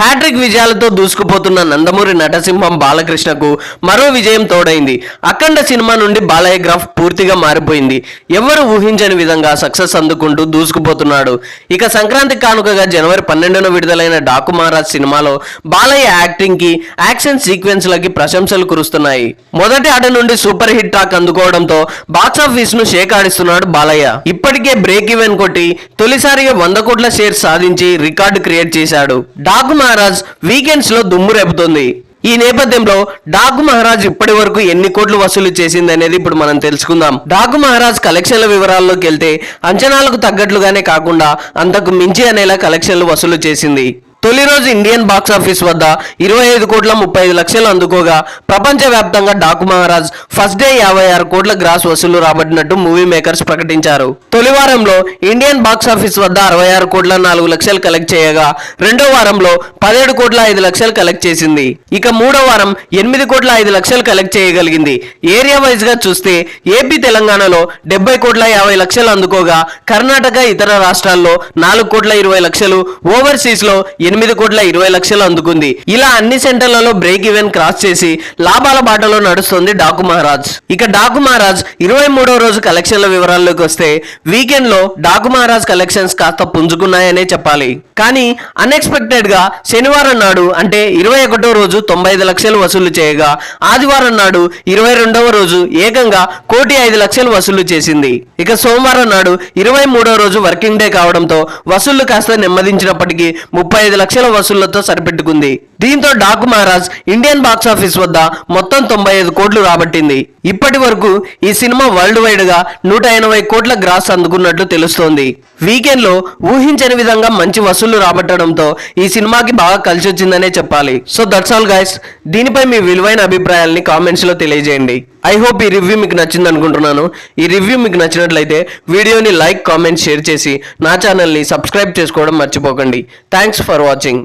Hat trick విజయాలతో దూసుకుపోతున్న నందమూరి నటసింహం బాలకృష్ణకు మరో విజయం తోడైంది అఖండ సినిమా నుండి గ్రాఫ్ పూర్తిగా మారిపోయింది ఎవరు ఊహించని విధంగా సక్సెస్ అందుకుంటూ దూసుకుపోతున్నాడు ఇక సంక్రాంతి కానుకగా జనవరి పన్నెండున విడుదలైన డాకు మహారాజ్ సినిమాలో బాలయ్య యాక్టింగ్ కి యాక్షన్ సీక్వెన్స్ లకి ప్రశంసలు కురుస్తున్నాయి మొదటి ఆట నుండి సూపర్ హిట్ టాక్ అందుకోవడంతో ఆఫీస్ ను షేకాడిస్తున్నాడు బాలయ్య ఇప్పటికే బ్రేక్ ఈవెన్ కొట్టి తొలిసారిగా వంద కోట్ల షేర్ సాధించి రికార్డు క్రియేట్ చేశాడు డాకు మహారాజ్ వీకెండ్స్ లో దుమ్ము రేపుతోంది ఈ నేపథ్యంలో డాకు మహారాజ్ ఇప్పటి వరకు ఎన్ని కోట్లు వసూలు చేసింది అనేది ఇప్పుడు మనం తెలుసుకుందాం డాకు మహారాజ్ కలెక్షన్ల వివరాల్లోకి వెళ్తే అంచనాలకు తగ్గట్లుగానే కాకుండా అంతకు మించి అనేలా కలెక్షన్లు వసూలు చేసింది తొలి రోజు ఇండియన్ బాక్స్ ఆఫీస్ వద్ద ఇరవై ఐదు కోట్ల ముప్పై ఐదు లక్షలు అందుకోగా ప్రపంచవ్యాప్తంగా డాకు మహారాజ్ ఫస్ట్ డే యాభై ఆరు కోట్ల గ్రాస్ వసూలు రాబట్టినట్టు మూవీ మేకర్స్ ప్రకటించారు తొలి వారంలో ఇండియన్ బాక్స్ ఆఫీస్ వద్ద అరవై ఆరు కోట్ల నాలుగు లక్షలు కలెక్ట్ చేయగా రెండో వారంలో పదిహేడు కోట్ల ఐదు లక్షలు కలెక్ట్ చేసింది ఇక మూడో వారం ఎనిమిది కోట్ల ఐదు లక్షలు కలెక్ట్ చేయగలిగింది ఏరియా వైజ్ గా చూస్తే ఏపీ తెలంగాణలో డెబ్బై కోట్ల యాభై లక్షలు అందుకోగా కర్ణాటక ఇతర రాష్ట్రాల్లో నాలుగు కోట్ల ఇరవై లక్షలు ఓవర్సీస్ లో ఎనిమిది కోట్ల ఇరవై లక్షలు అందుకుంది ఇలా అన్ని సెంటర్లలో బ్రేక్ ఈవెన్ క్రాస్ చేసి లాభాల బాటలో నడుస్తుంది డాకు మహారాజ్ ఇక డాకు మహారాజ్ ఇరవై మూడవ రోజు కలెక్షన్ల వివరాల్లోకి వస్తే వీకెండ్ లో డాకు మహారాజ్ కలెక్షన్స్ కాస్త పుంజుకున్నాయనే చెప్పాలి కానీ అన్ఎక్స్పెక్టెడ్ గా శనివారం నాడు అంటే ఇరవై ఒకటో రోజు తొంభై ఐదు లక్షలు వసూలు చేయగా ఆదివారం నాడు ఇరవై రెండవ రోజు ఏకంగా కోటి ఐదు లక్షలు వసూలు చేసింది ఇక సోమవారం నాడు ఇరవై మూడో రోజు వర్కింగ్ డే కావడంతో వసూళ్లు కాస్త నెమ్మదించినప్పటికీ ముప్పై ఐదు లక్షల వసూళ్లతో సరిపెట్టుకుంది దీంతో డాకు మహారాజ్ ఇండియన్ బాక్సాఫీస్ వద్ద మొత్తం తొంభై ఐదు కోట్లు రాబట్టింది ఇప్పటి వరకు ఈ సినిమా వరల్డ్ వైడ్ గా నూట ఎనభై కోట్ల గ్రాస్ అందుకున్నట్లు తెలుస్తోంది వీకెండ్ లో ఊహించని విధంగా మంచి వసూళ్లు రాబట్టడంతో ఈ సినిమాకి బాగా కలిసి వచ్చిందనే చెప్పాలి సో దట్స్ ఆల్ గైస్ దీనిపై మీ విలువైన అభిప్రాయాల్ని కామెంట్స్ లో తెలియజేయండి ఐ హోప్ ఈ రివ్యూ మీకు నచ్చింది అనుకుంటున్నాను ఈ రివ్యూ మీకు నచ్చినట్లయితే వీడియోని లైక్ కామెంట్ షేర్ చేసి నా ఛానల్ని సబ్స్క్రైబ్ చేసుకోవడం మర్చిపోకండి థ్యాంక్స్ ఫర్ వాచింగ్